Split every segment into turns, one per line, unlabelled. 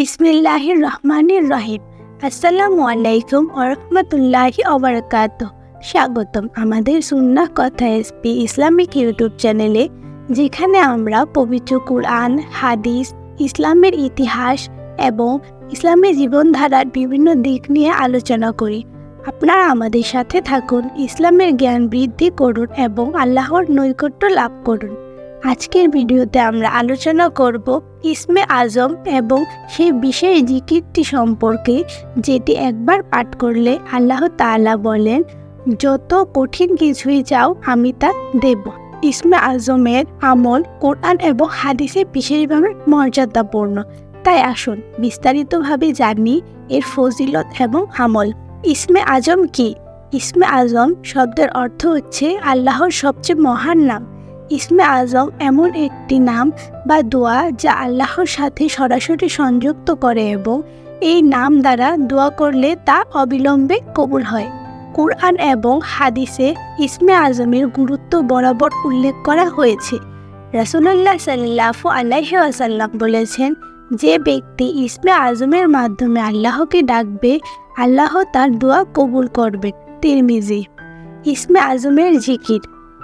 বিসমিল্লাহির রহমানির রহিম আসসালামু আলাইকুম ওরহমতুল্লাহি ওবরাকাত স্বাগতম আমাদের সুন্নাহ কথা এসপি ইসলামিক ইউটিউব চ্যানেলে, যেখানে আমরা পবিত্র কুরআন, হাদিস, ইসলামের ইতিহাস এবং ইসলামের জীবনধারার বিভিন্ন দিক নিয়ে আলোচনা করি। আপনারা আমাদের সাথে থাকুন, ইসলামের জ্ঞান বৃদ্ধি করুন এবং আল্লাহর নৈকট্য লাভ করুন। আজকের ভিডিওতে আমরা আলোচনা করব ইসমে আজম এবং সেই বিশেষ জিকিরটি সম্পর্কে, যেটি একবার পাঠ করলে আল্লাহ তাআলা বলেন, যত কঠিন কিছুই চাও, আমি তা দেব। ইসমে আজমের আমল কোরআন এবং হাদিসে বিশেষভাবে মর্যাদাপূর্ণ। তাই আসুন বিস্তারিতভাবে জানি এর ফজিলত এবং আমল। ইসমে আজম কি? ইসমে আজম শব্দের অর্থ হচ্ছে আল্লাহর সবচেয়ে মহান নাম। ইসমে আজম এমন একটি নাম বা দোয়া যা আল্লাহর সাথে সরাসরি সংযুক্ত করে এবং এই নাম দ্বারা দোয়া করলে তা অবিলম্বে কবুল হয়। কুরআন এবং হাদিসে ইসমে আজমের গুরুত্ব বরাবর উল্লেখ করা হয়েছে। রাসুলাল্লাহ সাল্লাহু আলাইহি আসাল্লাম বলেছেন, যে ব্যক্তি ইসমে আজমের মাধ্যমে আল্লাহকে ডাকবে, আল্লাহ তার দোয়া কবুল করবেন। তিরমিজি, ইসমে আজমের জিকির।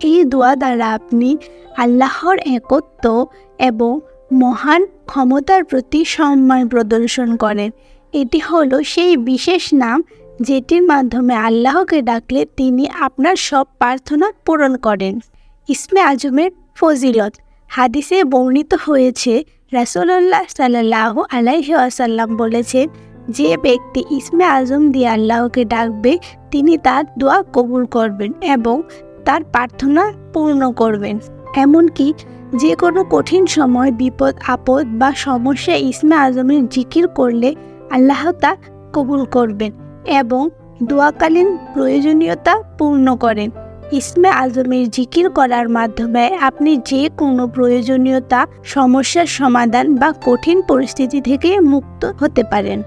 এই দোয়া দ্বারা আপনি আল্লাহর একত্ব এবং মহান ক্ষমতার প্রতি সম্মান প্রদর্শন করেন। এটি হলো সেই বিশেষ নাম যেটির মাধ্যমে আল্লাহকে ডাকলে তিনি আপনার সব প্রার্থনা পূরণ করেন। ইসমে আজমের ফজিলত। হাদিসে বর্ণিত হয়েছে রাসুল্লাহ সাল্লাহ আলাইহি আসাল্লাম বলেছেন, যে ব্যক্তি ইসমে আজম দিয়ে আল্লাহকে ডাকবে, তিনি তার দোয়া কবুল করবেন এবং তার প্রার্থনা পূর্ণ করবেন। এমনকি যে কোনো কঠিন সময় বিপদ, আপদ বা সমস্যা ইসমে আজমের জিকির করলে আল্লাহ তা কবুল করবেন এবং দোয়াকালীন প্রয়োজনীয়তা পূর্ণ করেন। ইসমে আজমের জিকির করার মাধ্যমে আপনি যে কোনো প্রয়োজনীয়তা, সমস্যার সমাধান বা কঠিন পরিস্থিতি থেকে মুক্ত হতে পারেন।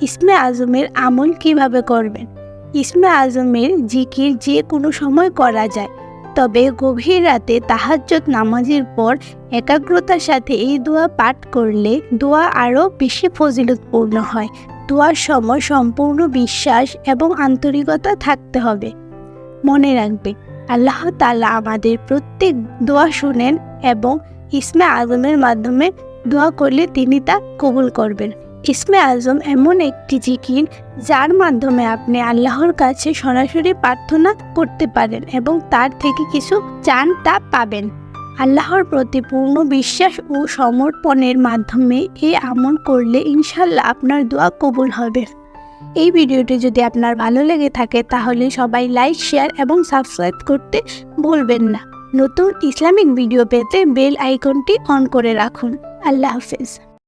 ইসমে আজমের আমল কীভাবে করবেন? ইসমে আজমের জিকির যে কোনো সময় করা যায়, তবে গভীর রাতে তাহাজ্জত নামাজের পর একাগ্রতার সাথে এই দোয়া পাঠ করলে দোয়া আরও বেশি ফজিলতপূর্ণ হয়। দোয়ার সময় সম্পূর্ণ বিশ্বাস এবং আন্তরিকতা থাকতে হবে। মনে রাখবে, আল্লাহ তালা আমাদের প্রত্যেক দোয়া শুনেন এবং ইসমে আজমের মাধ্যমে দোয়া করলে তিনি তা কবুল করবেন। ইসমে আজম এমন একটি জিকির যার মাধ্যমে আপনি আল্লাহর কাছে সরাসরি প্রার্থনা করতে পারেন এবং তার থেকে কিছু চান তা পাবেন। আল্লাহর প্রতি পূর্ণ বিশ্বাস ও সমর্পণের মাধ্যমে এই আমল করলে ইনশাল্লাহ আপনার দোয়া কবুল হবে। এই ভিডিওটি যদি আপনার ভালো লেগে থাকে তাহলে সবাই লাইক, শেয়ার এবং সাবস্ক্রাইব করতে ভুলবেন না। নতুন ইসলামিক ভিডিও পেতে বেল আইকনটি অন করে রাখুন। আল্লাহ হাফেজ।